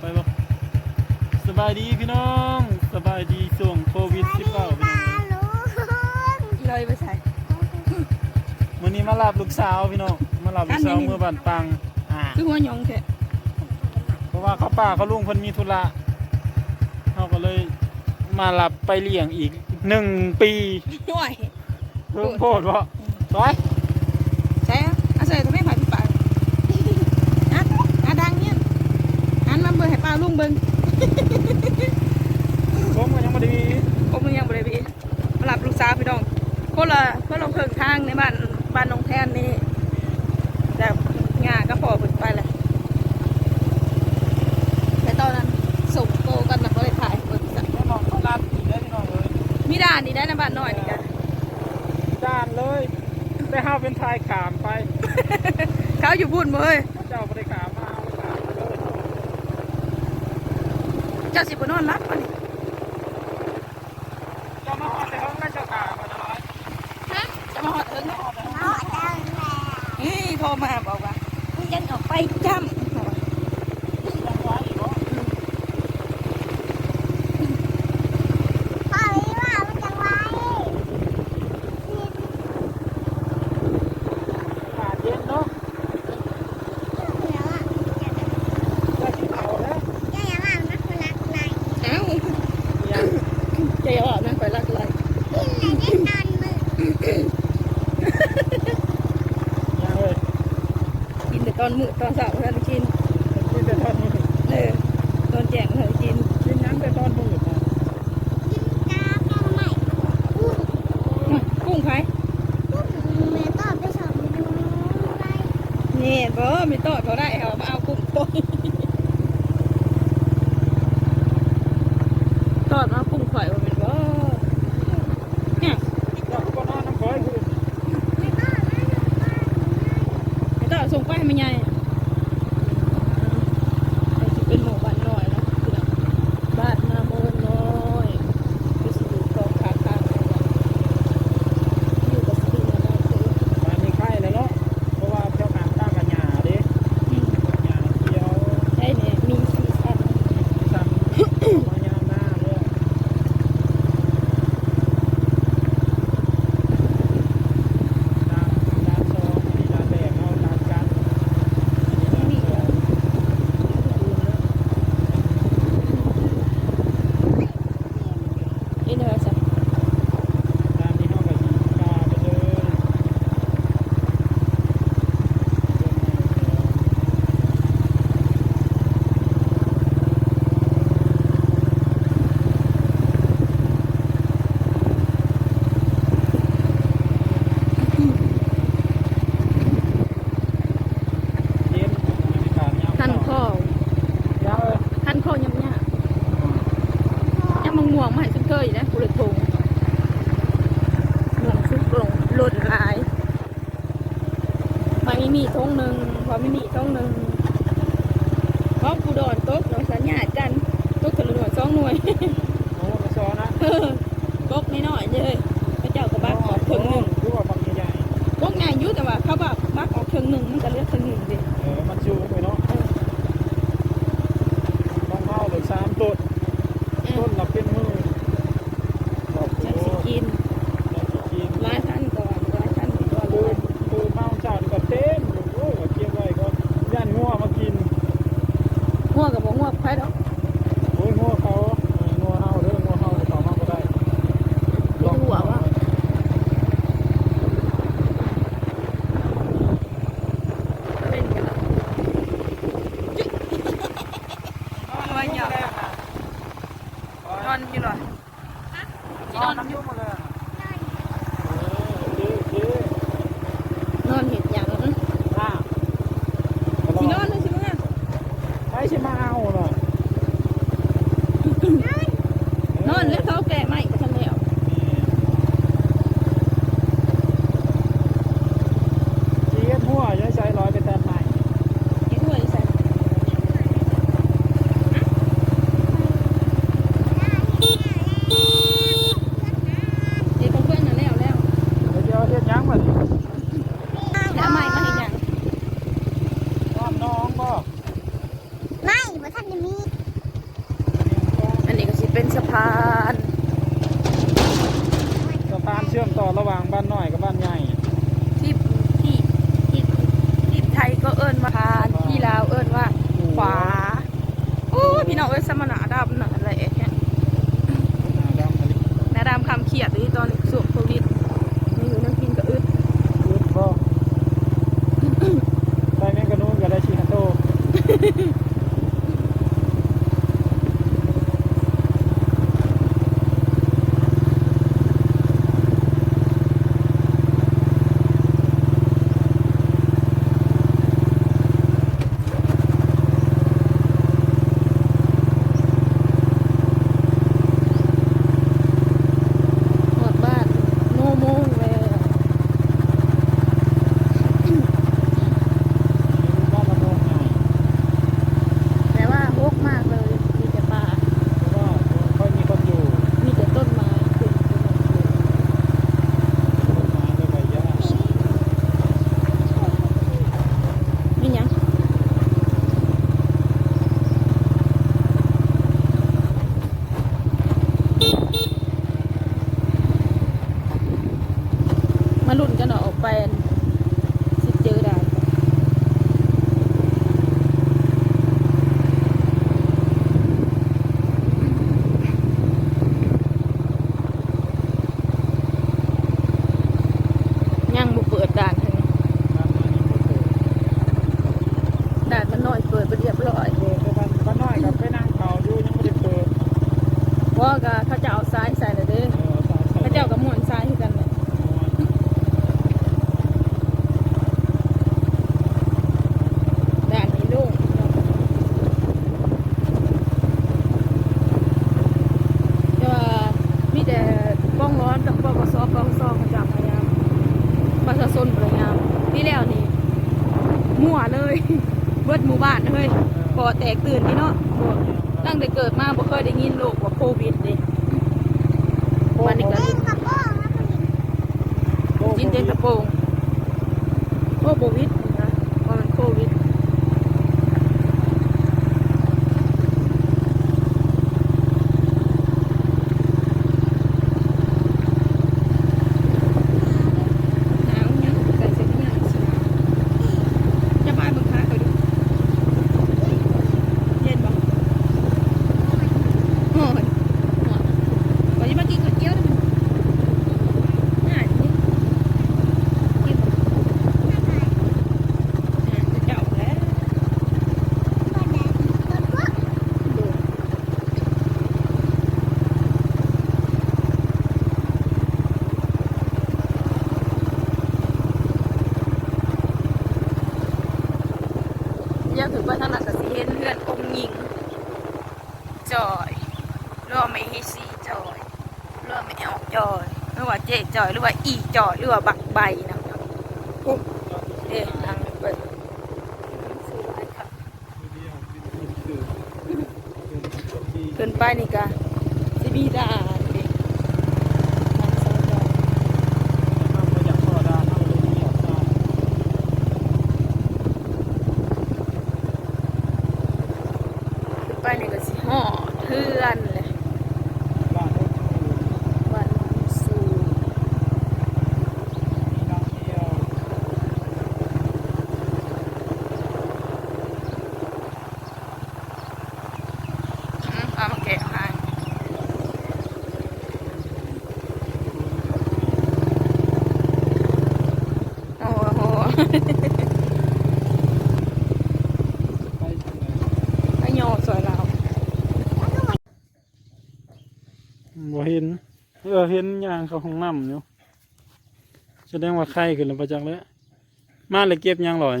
ไปบ่สบายดีพี่น้อง สบายดีช่วงโควิด19พี่น้องเลยไปใส่มื้อนี้มารับลูกสาวพี่น้อง มารับลูกสาวเมื่อบ้านปังอ่าคือหัวหยองแท้เพราะว่าเขาป้าเขาลุงเพิ่นมีธุระเขาก็เลยมารับไปเลี้ยงอีกหนึ่งปีห่วยเพิ่มโพดบ่ร้อย ใช่อาศัยตรงนี้ผ่านพี่ปากนะอาดังเนี่ยหันมาเบิ่งให้ป้าลุงเบิ่ง ผมก็ยังบ่ได้มี ผมมึงยังบ่ได้พี่มารับลูกสาวพี่น้องคนละคนละเพิ่งทางในบ้านบ้านน้องแทนนี่แต่งาก็พอเพิ่นไปแหละแต่ตอนนั้นส่งโตกันนะก็เลยถ่ายเบิ่งซะ แม่น้องเขารับอีกได้อพี่น้องเอ้ย มีด่านนี่ได้นะบ้านน้อยนี่จ้ะด้านเลยแต่เฮาเป็นทายขามไป เขาอยู่พูดบ่เอ้ยเจ้าบ่ได้ขามมาเอาขามไปเลยเจ้าสิบ่นอนรับปะนี่เจ้ามาฮอดแต่เขาก็เจ้าขามมาน้อยฮะจะมาหอดเอิงเนาะนี่โทรมาบอกว่ามึงยังออกไปจำ ยังไว้อีกบ่ อากาศเย็นเนาะจะกินเอาแล้ว เอ้า ยัง ใจอ่อนนะไปรักอะไร ยังเลย กินแต่ตอนมื้อตอนเช้าเท่านั้นกินกินแต่ตอนมืดเออตอนแจ้งเท่านั้นกินกินยังแต่ตอนมืดนะกุ้งไผนี่บ่มีโต๊ะเขาได้เอามาเอากุ้งโต๊ะตอดมากุ้งข่อยว่าแม่นบ่เนี่ย เราก็นอนน้ำฝอยคือ มีโต๊ะส่งไปให้แม่ใหญ่ไอ้สิเป็นหมู่บ้านน้อยเนาะพี่น้องบ้านนาโมนน้อยคือสิอยู่กองข้างๆกันอยู่กับสิมาได้คือ มันมีไข้เลยเนาะเพราะว่าเจ้าขามตั้งกันหยาเด้หยาเขียว ไอ้เนี่ยมีสีสัน ซ้ำมายามหน้าเลยน้ำน้ำซองมีน้ำแดงเอาน้ำกันอันนี้น้ำซอง อินเทอร์สัน ตามที่เขากับสีกาไปเลย เย็นบรรยากาศยาม ท่าน เช้า พ่อยามเอ้ย ท่านพ่อยำยากยำมังม่วงมาให้ฉันเคยนะกุเลยทงม่วงสุกลงหล่นหลาย มาไม่มีทงหนึ่งพอไม่มีทงหนึ่งเพราะกูโดนตกเราสัญญากันตกคนละหน่วยสองหน่วยโอ้กระซอนะตกน้อยๆเลยพระเจ้าก็บักออกครึ่งหนึ่งรู้ว่าบางใหญ่ตกง่ายอยุ่แต่ว่าเขาบักบักออกครึ่งหนึ่งมันก็เหลือกครึ่งหนึ่งดิๆเออมันชูไปเนาะต้องเอาเลยสามต้น เอ ต้ อน ละเป็นมือบอก จั โอ้ งสิกิน จะสิกิน หลายท่านก่อนหลายท่านก่อน ปืนปืนเมาเจ้านี่ก็เต็มอยู่โอ้ยก็เก็บไว้ก็ย่านงัวมากิน หัวกับบ่หัวไผดอก โอ้ยงัวเขาเอองัวเฮาเด้องัวเฮาต่อมาก็ได้ มีหัววะเล่นกันเอาไว้หยอกนอนอยู่หรอ นอนน้ำยุ่งมาเลยเออโอเคโอเคน อนเห็ดหยัง อะ สินอนเลยสิมึงอะ ไปสิมาเอาเนาะ นอนแล้วเขาแก่ไม่ก็ทำแล้ว จีเอ็ดหัวอยังใส่ลอยไปแตนใหม่ ไอ้ถ้วยใส่เด็กเพื่อนน่ะแล้วแล้ว เดี๋ยวเฮ็ดหยังมาดิ แล้วใหม่มาเห็นหยัง น้อมน้องบ่ ไม่บ บ่ทันได้มี อันนี้ก็สิ เป็นสะพานสะพานเชื่อมต่อระหว่างบ้านน้อยกับบ้านใหญ่ที่ที่ที่ที่ไทยก็เอิ้นว่าพานที่ลาวเอิ้นว่า ขวาโอ้ยพี่น้องเอ้ยสมนาดำน่ะอะไรเนี่ยหน้าดำอะไรนาดำคำเขียดที่ตอน มั่วเลย เบิดหมู่บ้านเลยพอแตกตื่นนี่เนาะบ่ตั้งแต่เกิดมาบ่เคยได้ยินโรคว่าโควิดเลยวันนี้ก็เล่นกับพ่อนะคุณจินเจนกระโปรงโควิดนะว่ามันโควิด หนาวยังใส่เสื้อหนาวสิจะไปบังคับเขาดูเย็นบ่โอ้ยโอ้ยวันนี้มากินก๋วยเตี๋ยวด้วยน่าสิกินน่าจะเจ้าแล้ว พ่อแดดต้นพวก ดูอยากถึงว่าทางหลักกสิเห็นเพื่อนองค์หญิง จอยหรือว่าไม่ให้สีจอยหรือว่าไม่ออกจอยหรือว่า เจ๊จอยหรือว่าอีจอยหรือว่าบักใบนะครับเอ๊ะทางเปิดสวยค่ะเกินไปนี่กะสิบีดาเด็กทางสองจอยขึ้นไปนี่ก็สิห่อเทือนสูอืมเอามาแกะให้โอ้โห ไอ้โยสวยเรา บ่เห็น เออเห็นยางเขาห้องน้ำอยู่แสดงว่าไข้ขึ้นแล้วประจักษ์แล้วมาเลยเก็บยางลอย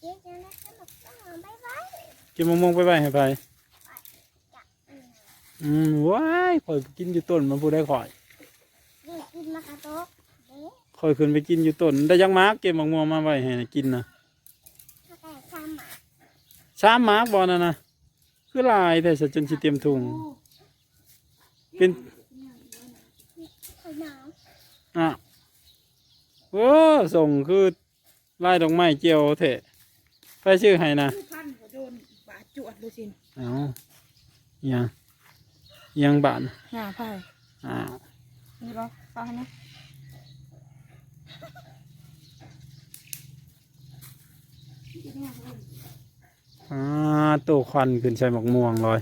เจ๊จะนะขนมต้องบายบายเก็บมะม่วงไปไว้ให้ไปอืมว้ายข่อยไปกินอยู่ต้นมันผู้ได้ข่อยนี่กินมากระโตกเด้ข่อยขึ้นไปกินอยู่ต้นได้ยังมาร์กเก็บมะม่วงมาไว้ให้กินนะถ้าแต่ทำหมาสามมาร์กบอนะนะคือหลายแต่สจนสิเตรียมถุงเป็นขอยหนาว อะโอ้ส่งคือลายดอกไม้เจียวเถะไปชื่อให้นะพันก็โดนบาดจวดดูสิเอาอิหยังอิหยังบานหน้าไผ่อ้าวนี่บ่ฟังนะอ่าโตควันขึ้นใส่หมอกม่วงเลย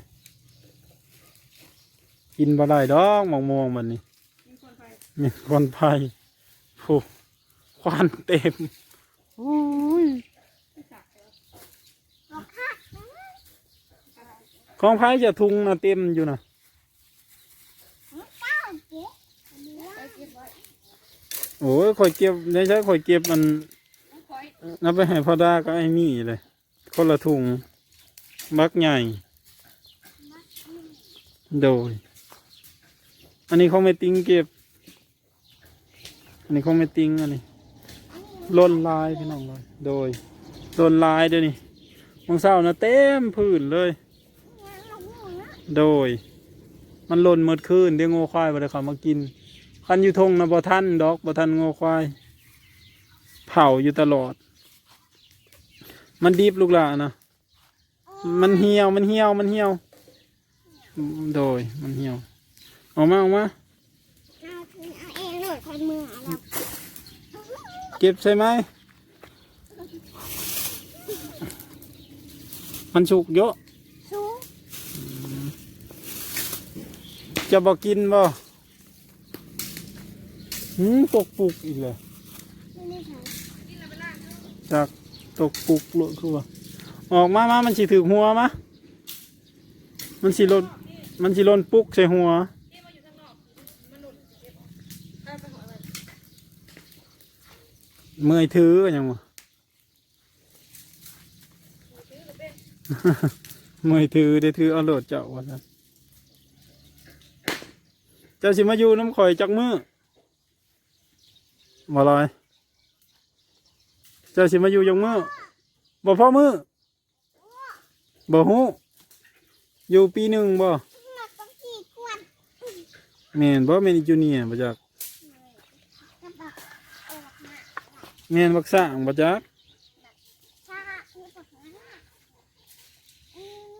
กินบ่ได้ดอกหมอกม่วงมันนี่ มีคนไผ่โอ้ควันเต็มโอ้ยบอกค่ะของไผ่จะทุงนะเต็มอยู่นะเป้าเจ๊ดีว่าโอ้ยข่อยเก็บได้ใช้ข่อยเก็บมันคอยนับไปให้พ่อดาก็ไอ้มี่เลย คนละถุงบักใหญ่ โดย อันนี้เขาไม่ติ้งเก็บ อันนี้เขาไม่ติ้งอันนี้ล่นลายพี่น้องเลยโดยล่นลายเดี๋ยวนี้มังเศร้านะเต็มพื้นเลย โดย มันล่นหมดคืนเดี๋ยวง่ควายบ่ได้เขามากิน คันอยู่ทงนะบ่ทันดอกบ่ทันง่ควาย เผาอยู่ตลอด มันดิบลูกหล่ะนะมันเหี่ยวมันเหี่ยวมันเหี่ยว โดยมันเหี่ยวออกมาออกมเอาคือเอา เองโหลดคนมือเราเก็บใช่ไหม มันสุกเยอะสูงจะบอกกินบ่หืมตกปุกอีกเลยไม่ได้ค่ะจากตกปุกเลยคือว่าออกมามามันสิถือหัวมะมันสิหลนมันสิหลนปุกใส่หัว เมื่อยถือกันยังวะเมื่อยถือได้ถือเอาโหลดเจ้าวันนั้นเจ้าสิมาอยู่น้ำข่อยจักมือบ่ลอย เจ้าสิมาอยู่จักมือบ่พอมือบ่ฮู้อยู่ปีหนึ่งบ่หนักต้องกี่กวนแม่นบ่แม่นอีจูเนียร์บ่จัก กระบอกออกมา แม่นบักสร้างบ่จักชาคือแบบนั้นอะอืม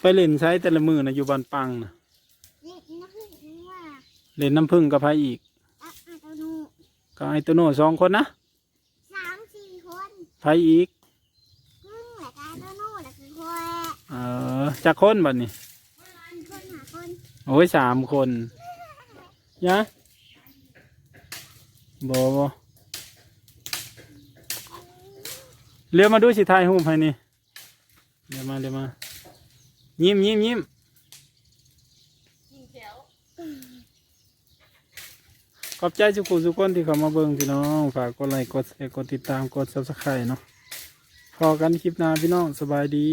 ไม่ไปเล่นใช้แต่ละมือนะอยู่บ้านปังนะนี่นะคือว่าเล่นน้ำพึ่งกับไผอีกอะอะตัวหนูก็ไอตัวโน่สองคนนะสามสี่คนไผอีกอืมแล้วก็ตัวหนูแล้วคือคนเออจักคนบัดนี้คนหาคนโอ้ยสามคนยะ บอบเรียวมาดูสิทายหูปให้นี่เรียวมาเรียวมา ยิ้มยิ้มยิ้มยิงแถวขอบใจสุขุสุกคนที่เข้ามาเบิ่งพี่น้อง ฝากกดไลค์กดแชร์กดติดตามกดซับสไครต์เนาะพอกันคลิปหน้าพี่น้องสบายดี